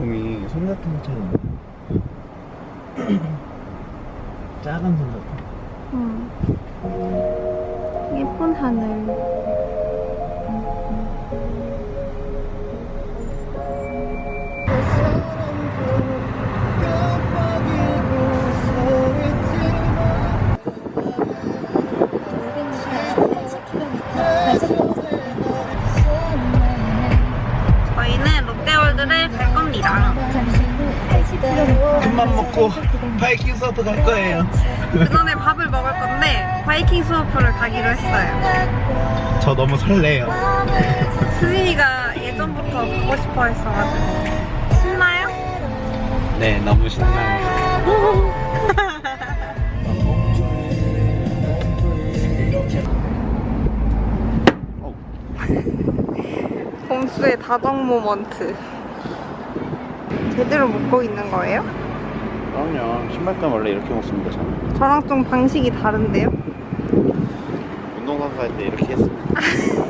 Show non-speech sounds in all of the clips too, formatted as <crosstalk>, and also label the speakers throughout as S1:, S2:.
S1: 봄이 솜사탕처럼 <clears throat> 작은 솜사탕
S2: 응. 예쁜 하늘.
S1: 바이킹 서프 갈 거예요
S2: 그 전에 밥을 먹을 건데 바이킹 수어프를 가기로 했어요.
S1: 저 너무 설레요
S2: 수진이가 예전부터 가고 싶어 했어가지고 신나요?
S1: 네 너무 신나요
S2: 봄수의 다정 모먼트. 제대로 묶고 있는 거예요?
S1: 그럼요 신발끈 원래 이렇게 먹습니다 저는
S2: 저랑 좀 방식이 다른데요?
S1: 운동선수 할 때 이렇게 했습니다 <laughs>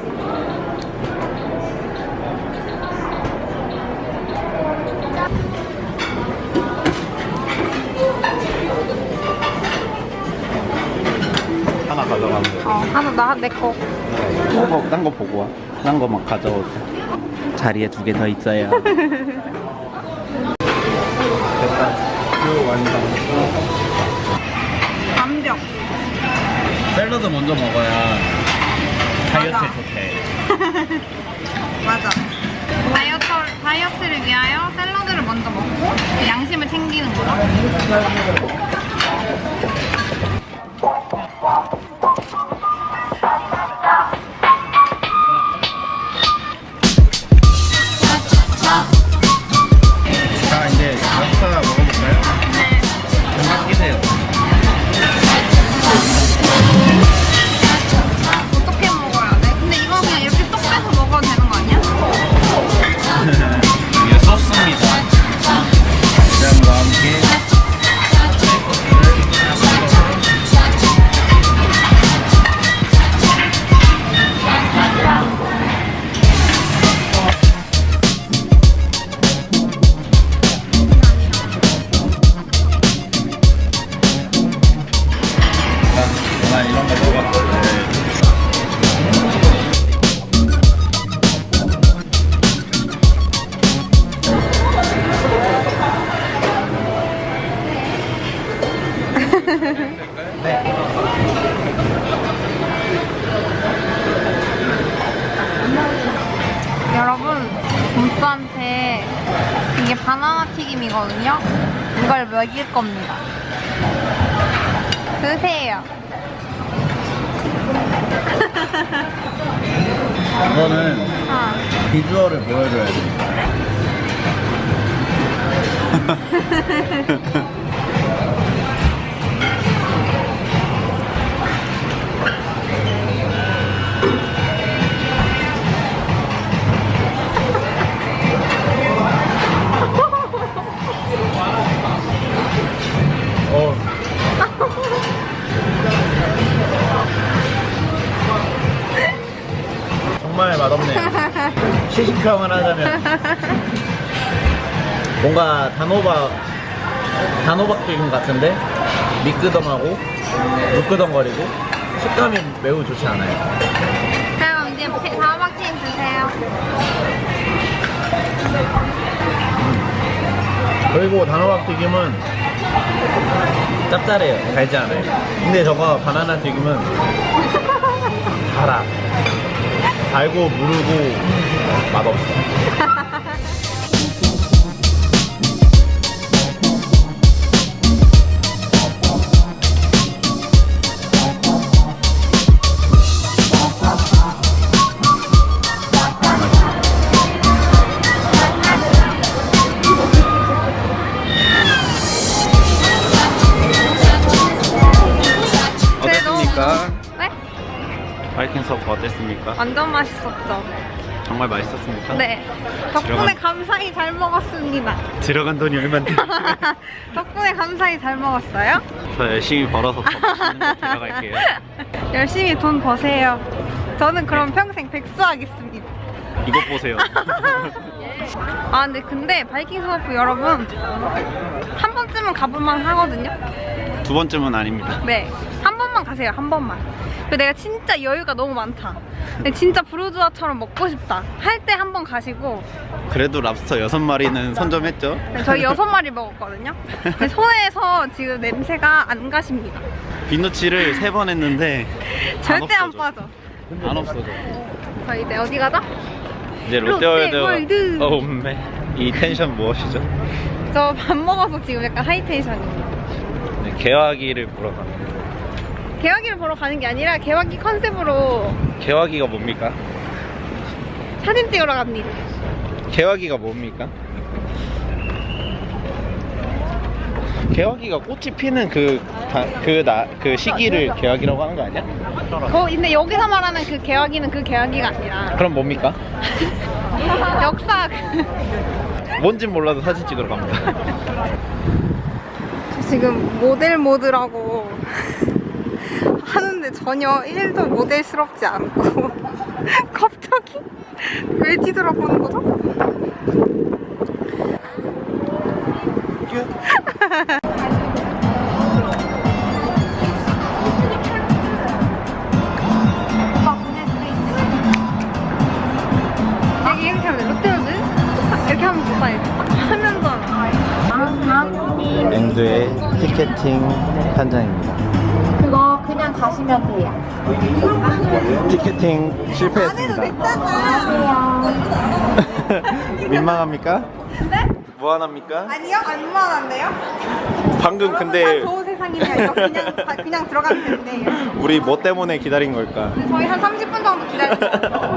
S1: 하나 가져가면 돼
S2: 어, 하나 나 내 거.
S1: 딴거 딴거 보고 와. 딴거막 가져오고. 자리에 두 개 더 있어요. <laughs> 그 완성.
S2: 완벽.
S1: 샐러드 먼저 먹어야 다이어트에
S2: 맞아.
S1: 좋대. <laughs>
S2: 맞아. 다이어트, 다이어트를 위하여 샐러드를 먼저 먹고 양심을 챙기는 거죠. 여러분, 봄수한테 이게 바나나 튀김이거든요? 이걸 먹일 겁니다. 드세요.
S1: 이거는
S2: 아,
S1: 비주얼을 보여줘야 돼. <laughs> 시식평을 하자면 뭔가 단호박 단호박 튀김 같은데 미끄덩하고 물끄덩거리고 식감이 매우 좋지 않아요.
S2: 그럼 이제 다박튀김 드세요.
S1: 그리고 단호박 튀김은 짭짤해요. 달지 않아요. 근데 저거 바나나 튀김은 달아. 달고 무르고 맛없어. <laughs>
S2: 완전 맛있었죠?
S1: 정말 맛있었습니까?
S2: 네. 덕분에
S1: 들어간-
S2: 감사히 잘 먹었습니다.
S1: 들어간 돈이 얼마인데? <laughs>
S2: 덕분에 감사히 잘 먹었어요?
S1: 저 열심히 벌어서 더 맛있는 거 데려갈게요.
S2: 열심히 돈 버세요. 저는 그럼 평생 백수하겠습니다.
S1: 이것 보세요. <laughs>
S2: 아 근데 근데 바이킹 스머프 여러분 한 번쯤은 가볼만 하거든요.
S1: 두 번쯤은 아닙니다.
S2: 네, 한 번 만 가세요, 한 번만. 근데 내가 진짜 여유가 너무 많다. 진짜 브루주아처럼 먹고 싶다. 할 때 한 번 가시고
S1: 그래도 랍스터 여섯 마리는 선점했죠.
S2: 네, 저희 여섯 마리 먹었거든요. 근데 <laughs> 손에서 지금 냄새가 안 가십니다.
S1: 비누칠을 세 번 했는데 <laughs>
S2: 절대 안
S1: 없어져.
S2: 빠져.
S1: 안 없어져.
S2: 저희 이제 어디 가죠?
S1: 이제 롯데월드. 어, 음메. 이 텐션 무엇이죠?
S2: 저 밥 먹어서 지금 약간 하이 텐션입니다.
S1: 네, 개화기를 보러 갑니다.
S2: 개화기를 보러 가는 게 아니라 개화기 컨셉으로
S1: 개화기가 뭡니까?
S2: 사진 찍으러 갑니다.
S1: 개화기가 뭡니까? 개화기가 꽃이 피는 그, 다, 그, 나, 그 시기를 개화기라고 하는 거 아니야?
S2: 거, 근데 여기서 말하는 그 개화기는 그 개화기가 아니라
S1: 그럼 뭡니까? <laughs>
S2: 역사 그
S1: 뭔진 몰라도 사진 찍으러 갑니다.
S2: 지금 모델 모드라고 하는데 전혀 1도 모델스럽지 않고 <laughs> 갑자기 왜 뒤돌아보는 거죠? 여기 이렇게 하면 돼. 롯데월드 이렇게 하면 좋다 이렇게 딱 하면서
S1: 앵두의 티켓팅 현장입니다.
S3: 돼요.
S1: 티켓팅 실패했습니다. <laughs> 민망합니까?
S2: 네?
S1: 무한합니까?
S2: 아니요 안 만한데요?
S1: 방금 근데
S2: 다 좋은 세상이에요. 그냥 다- 그냥 들어가면 된대요.
S1: 우리 뭐 때문에 기다린 걸까?
S2: 저희 한 30분 정도 기다렸거든요.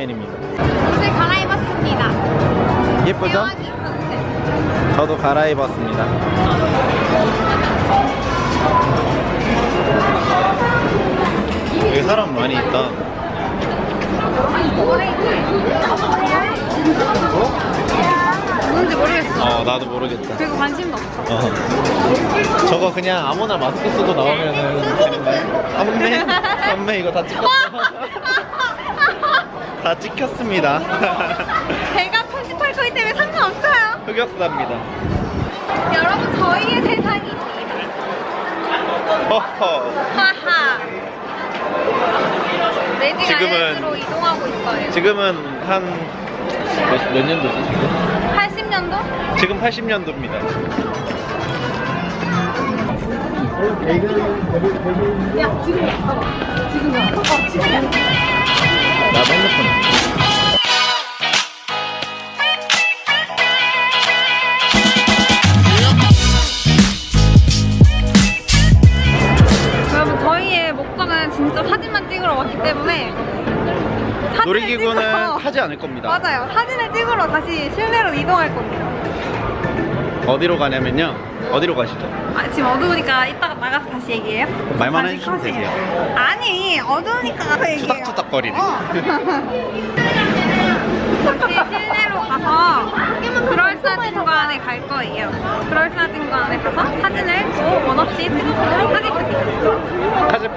S1: 라맨입니다
S2: 옷을 갈아입었습니다.
S1: 예쁘죠? 저도 갈아입었습니다 여기 사람 많이 있다
S2: 누군지 모르겠어.
S1: 어 나도 모르겠다
S2: 그리고 관심도 없어.
S1: 어. 저거 그냥 아무나 마스크 쓰고 나오면은 되는데 선배 선배 이거 다 찍혔어 다 찍혔습니다 <laughs>
S2: 제가 편집할 거기 때문에 상관없어요.
S1: 흑역사입니다
S2: 여러분 저희의 세상입니다.
S1: 허허
S2: 하하.
S1: 지금은-
S2: 아일랜드로 이동하고 있어요.
S1: 지금은 한 몇, 몇 년도지 지금?
S2: 80년도?
S1: 지금 80년도입니다. 나도 핸드폰.
S2: 여러분 저희의 목적은 진짜 사진만 찍으러 왔기 때문에
S1: 놀이기구는 타지 않을 겁니다.
S2: 맞아요. 사진을 찍으러 다시 실내로 이동할 겁니다.
S1: 어디로 가냐면요. 어디로 가시죠?
S2: 아, 지금 어두우니까 이따가 나가서 다시 얘기해요?
S1: 말만
S2: 다시
S1: 해주시면
S2: 컷이에요.
S1: 되세요.
S2: 아니 어두우니까 가서 얘기해요.
S1: 투닥투닥거리네.
S2: 어. 다시 실내로 가서 그럴싸진관에 갈 거예요. 그럴싸진관에 가서 사진을 또 원 없이 찍어보도록 하겠습니다.
S1: 가자.